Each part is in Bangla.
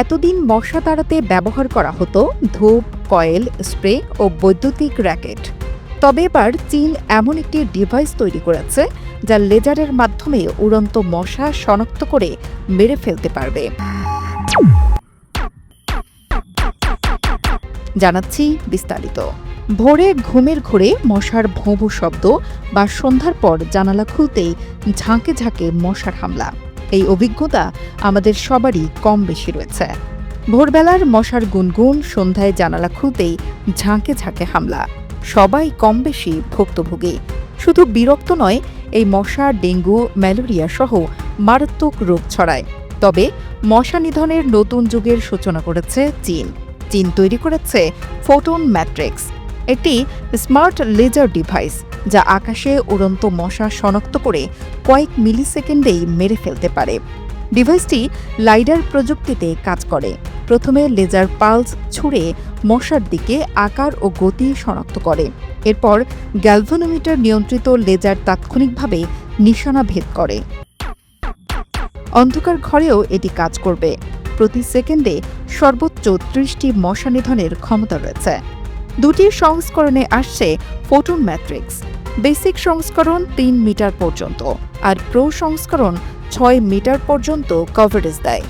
এতদিন মশা তাড়াতে ব্যবহার করা হতো ধূপ, কয়েল, স্প্রে ও বৈদ্যুতিক র্যাকেট। তবে এবার চীন এমন একটি ডিভাইস তৈরি করেছে যা লেজারের মাধ্যমে উড়ন্ত মশা শনাক্ত করে মেরে ফেলতে পারবে। জানাচ্ছি বিস্তারিত। ভোরে ঘুমের ঘোরে মশার ভোঁভু শব্দ বা সন্ধ্যার পর জানালা খুলতেই ঝাঁকে ঝাঁকে মশার হামলা। এই অভিজ্ঞতা আমাদের সবারই কম বেশি রয়েছে। ভোরবেলার মশার গুনগুন, সন্ধ্যায় জানালা খুলতেই ঝাঁকে ঝাঁকে হামলা। সবাই কম বেশি ভুক্তভোগী। শুধু বিরক্ত নয়, এই মশা, ডেঙ্গু, ম্যালেরিয়া সহ মারাত্মক রোগ ছড়ায়। তবে মশা নিধনের নতুন যুগের সূচনা করেছে চীন। চীন তৈরি করেছে ফোটন ম্যাট্রিক্স। একটি স্মার্ট লেজার ডিভাইস। যা আকাশে উড়ন্ত মশা শনাক্ত করে কয়েক মিলিসেকেন্ডেই মেরে ফেলতে পারে। ডিভাইসটি লাইডার প্রযুক্তিতে কাজ করে। প্রথমে লেজার পালস ছুঁড়ে মশার দিকে আকার ও গতি শনাক্ত করে। এরপর গ্যালভোনোমিটার নিয়ন্ত্রিত লেজার তাৎক্ষণিকভাবে নিশানা ভেদ করে। অন্ধকার ঘরেও এটি কাজ করবে। প্রতি সেকেন্ডে সর্বোচ্চ ত্রিশটি মশা নিধনের ক্ষমতা রয়েছে। দুটি সংস্করণে আসছে ফোটন ম্যাট্রিক্স। বেসিক সংস্করণ তিন মিটার পর্যন্ত আর প্রো সংস্করণ ছয় মিটার পর্যন্ত কভারেজ দেয়।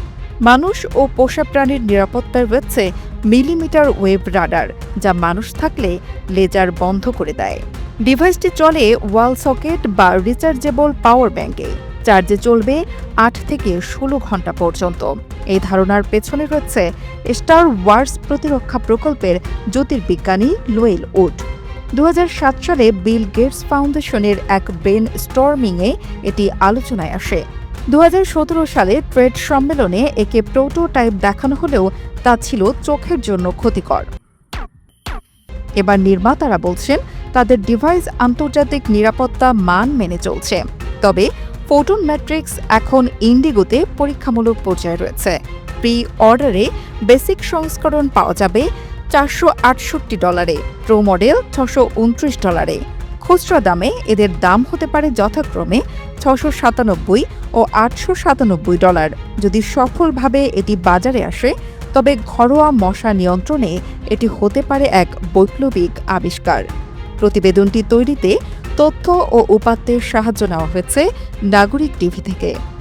মানুষ ও পোষা প্রাণীর নিরাপত্তায় রয়েছে মিলিমিটার ওয়েব রাডার, যা মানুষ থাকলে লেজার বন্ধ করে দেয়। ডিভাইসটি চলে ওয়াল সকেট বা রিচার্জেবল পাওয়ার ব্যাংকে চার্জে চলবে আট থেকে ষোলো ঘণ্টা পর্যন্ত। এই ধারণার পেছনে রয়েছে স্টার ওয়ার্স প্রতিরক্ষা প্রকল্পের জ্যোতির্বিজ্ঞানী লোয়েল উড। দু হাজার সাত সালে বিল গেটস ফাউন্ডেশনের এক ব্রেন স্টর্মিংয়ে এটি আলোচনায় আসে। দুহাজার সতেরো সালে ট্রেড সম্মেলনে একে প্রোটোটাইপ দেখানো হলেও তা ছিল চোখের জন্য ক্ষতিকর। এবার নির্মাতারা বলছেন, তাদের ডিভাইস আন্তর্জাতিক নিরাপত্তা মান মেনে চলছে। তবে ফোটন ম্যাট্রিক্স এখন ইন্ডিগোতে পরীক্ষামূলক পর্যায়ে রয়েছে। প্রি অর্ডারে বেসিক সংস্করণ পাওয়া যাবে চারশো আটষট্টি ডলারে প্রো মডেল ছশো উনত্রিশ ডলারে। খুচরা দামে এদের দাম হতে পারে যথাক্রমে ছশো সাতানব্বই ও আটশো সাতানব্বই ডলার। যদি সফলভাবে এটি বাজারে আসে, তবে ঘরোয়া মশা নিয়ন্ত্রণে এটি হতে পারে এক বৈপ্লবিক আবিষ্কার। প্রতিবেদনটি তৈরিতে তথ্য ও উপাত্তের সাহায্য নেওয়া হয়েছে নাগরিক টিভি থেকে।